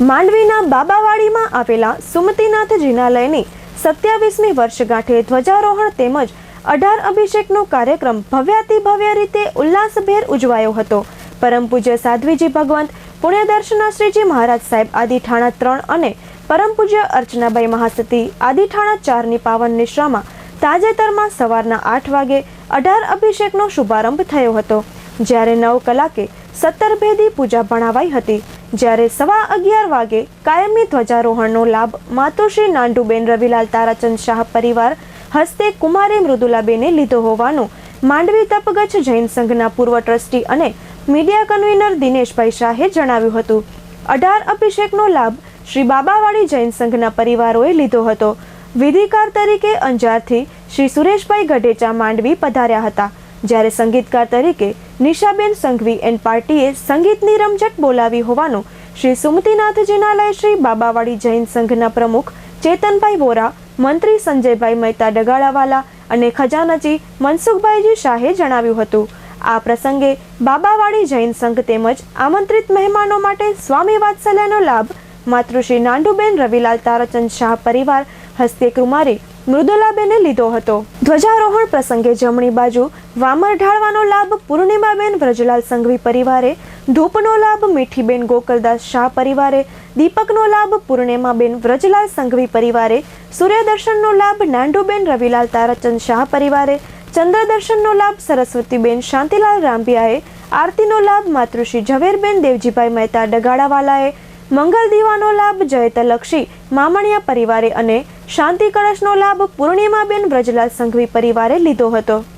માંડવીના બાબાવાડીમાં આવેલા સુમતીનાથ જિનાલયની સત્યાવીસમી વર્ષગાંઠે ધ્વજારોહણ તેમજ અઢાર અભિષેકનો કાર્યક્રમ ભવ્યાતિ ભવ્ય રીતે ઉલ્લાસભેર ઉજવાયો હતો. પરમ પૂજ્ય સાધ્વીજી ભગવંત, પુણ્યદર્શના શ્રીજી મહારાજ સાહેબ આદિઠાણા ત્રણ અને પરમ પૂજ્ય અર્ચનાબાઈ મહાસતી આદિઠાણા ચારની પાવન નિશ્રામાં તાજેતરમાં સવારના આઠ વાગે અઢાર અભિષેકનો શુભારંભ થયો હતો. જ્યારે નવ કલાકે સત્તર ભેદી પૂજા ભણાવાઈ હતી. જ્યારે સવા અગિયાર વાગે કાયમી ધ્વજારોહણનો લાભ માતોશ્રી નાંડુબેન રવિલાલ તારાચંદ શાહ પરિવાર હસ્તે કુમારી મૃદુલાબેને લીધો હોવાનું માંડવી તપગચ્છ જૈન સંઘના પૂર્વ ટ્રસ્ટી અને મીડિયા કન્વીનર દિનેશભાઈ શાહે જણાવ્યું હતું. અઢાર અભિષેકનો લાભ શ્રી બાબાવાડી જૈન સંઘના પરિવારોએ લીધો હતો. વિધિકાર તરીકે અંજારથી શ્રી સુરેશભાઈ ગઢેચા માંડવી પધાર્યા હતા. જ્યારે સંગીતકાર તરીકે નિશાબેન સંઘવી એન્ડ પાર્ટીએ સંગીતની રમઝટ બોલાવી હોવાનું શ્રી સુમતીનાથ જિનાલય શ્રી બાબાવાડી જૈન સંઘના પ્રમુખ ચેતનભાઈ વોરા, મંત્રી સંજયભાઈ મહેતા ડગાળાવાલા અને ખજાનચી મનસુખભાઈજી શાહે જણાવ્યું હતું. આ પ્રસંગે બાબાવાડી જૈન સંઘ તેમજ આમંત્રિત મહેમાનો માટે સ્વામી વાત્સલ્યનો લાભ માતૃશ્રી નાંડુબેન રવિલાલ તારાચંદ શાહ પરિવાર હસ્તે કુમારી મૃદુલાબેને લીધો હતો. ધ્વજારોહણ પ્રસંગે જમણી બાજુ વામર ઢાળવાનો લાભ પૂર્ણિમાબેન વ્રજલાલ સંઘવી પરિવારે ધૂપનો લાભ મીઠીબેન ગોકલદાસ શાહ પરિવારે, દીપકનો લાભ પૂર્ણિમાબેન વ્રજલાલ સંઘવી પરિવારે, સૂર્યદર્શનનો લાભ નાંડુબેન રવિલાલ તારાચંદ શાહ પરિવારે, ચંદ્રદર્શનનો લાભ સરસ્વતીબેન શાંતિલાલ રાંભિયાએ, આરતીનો લાભ માતૃશ્રી ઝવેરબેન દેવજીભાઈ મહેતા ડગાડાવાલાએ, મંગલ દીવાનો લાભ જયતલક્ષી મામણિયા પરિવારે અને શાંતિ કળશનો લાભ પૂર્ણિમાબેન વ્રજલાલ સંઘવી પરિવારે લીધો હતો.